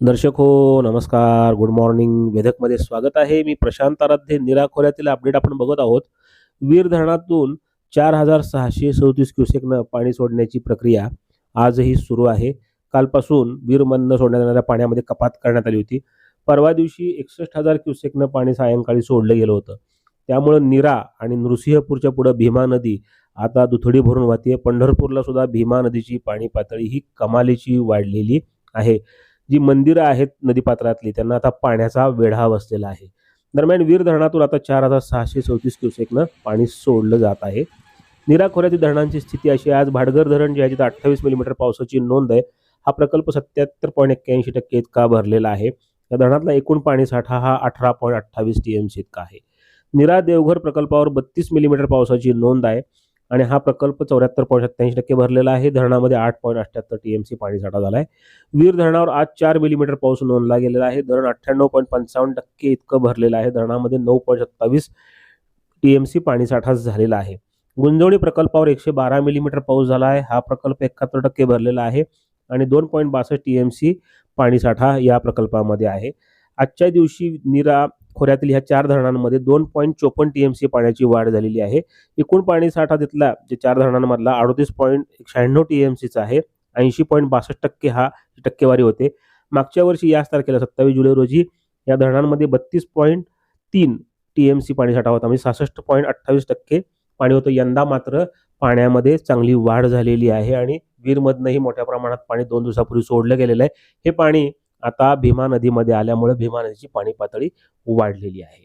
दर्शक हो नमस्कार. गुड मॉर्निंग वेधकमध्ये स्वागत आहे. मी प्रशांत आराध्ये. निरा खोऱ्यातील अपडेट आपण बघत आहोत. वीर धरणातून चार हजार सहाशे सदतीस क्युसेकनं पाणी सोडण्याची प्रक्रिया आजही सुरू आहे. कालपासून वीरमधनं सोडण्यात येणाऱ्या पाण्यामध्ये कपात करण्यात आली होती. परवा दिवशी एकसष्ट हजार क्युसेकनं पाणी सायंकाळी सोडलं गेलं होतं. त्यामुळं निरा आणि नृसिंहपूरच्या पुढं भीमा नदी आता दुथडी भरून वाहते पंढरपूरला सुद्धा भीमा नदीची पाणी पातळी ही कमालीची वाढलेली आहे. जी मंदिरं आहेत नदीपात्रातली त्यांना आता पाण्याचा वेढा बसलेला आहे. दरम्यान वीर धरणातून आता चार हजार सहाशे चौतीस क्युसेकनं पाणी सोडलं जात आहे. निरा खोऱ्यातील धरणांची स्थिती अशी आज भाडगर धरण जे आहे तिथं अठ्ठावीस मिलीमीटर पावसाची नोंद आहे. हा प्रकल्प सत्याहत्तर पॉईंट एक्क्याऐंशी टक्के इतका भरलेला आहे. या धरणातला एकूण पाणी साठा हा अठरा पॉईंट अठ्ठावीस टी एम सी इतका आहे. निरा देवघर प्रकल्पावर बत्तीस मिलीमीटर पावसाची नोंद आहे. आणि हा प्रकल्प चौऱ्याहत्तर पॉईंट सत्त्याऐंशी टक्के भरलेला आहे. धरणामध्ये आठ पॉईंट अठ्ठ्याहत्तर टी एम सी पाणी साठा झाला आहे वीर धरणावर आज चार मिलीमीटर पाऊस नोंदला गेलेला आहे. धरण अठ्ठ्याण्णव पॉईंट पंचावन्न टक्के इतकं भरलेलं आहे. धरणामध्ये नऊ पॉईंट सत्तावीस टी एम सी पाणीसाठा झालेला आहे. गुंजवणी प्रकल्पावर एकशे बारा मिलीमीटर पाऊस झाला आहे. हा प्रकल्प एकाहत्तर टक्के भरलेला आहे आणि दोन पॉईंट बासष्ट टी एम सी पाणीसाठा या प्रकल्पामध्ये आहे. आजच्या दिवशी निरा खोऱ्यातील ह्या चार धरणांमध्ये दोन पॉईंट चोपन्न टी एम सी पाण्याची वाढ झालेली आहे. एकूण पाणी साठा तिथला जे चार धरणांमधला अडतीस पॉईंट शहाण्णव टी एम सीचा आहे. ऐंशी पॉईंट बासष्ट टक्के हा टक्केवारी होते. मागच्या वर्षी याच तारखेला सत्तावीस जुलै रोजी या धरणांमध्ये बत्तीस पॉईंट तीन टी एम सी होता. म्हणजे सहासष्ट पॉईंट अठ्ठावीस टक्के पाणी होतं. यंदा मात्र पाण्यामध्ये चांगली वाढ झालेली आहे आणि वीरमधनंही मोठ्या प्रमाणात पाणी दोन दिवसापूर्वी सोडलं गेलेलं आहे. हे पाणी आता भीमा नदीमध्ये आल्यामुळे भीमा नदीची पाणी पातळी वाढलेली आहे.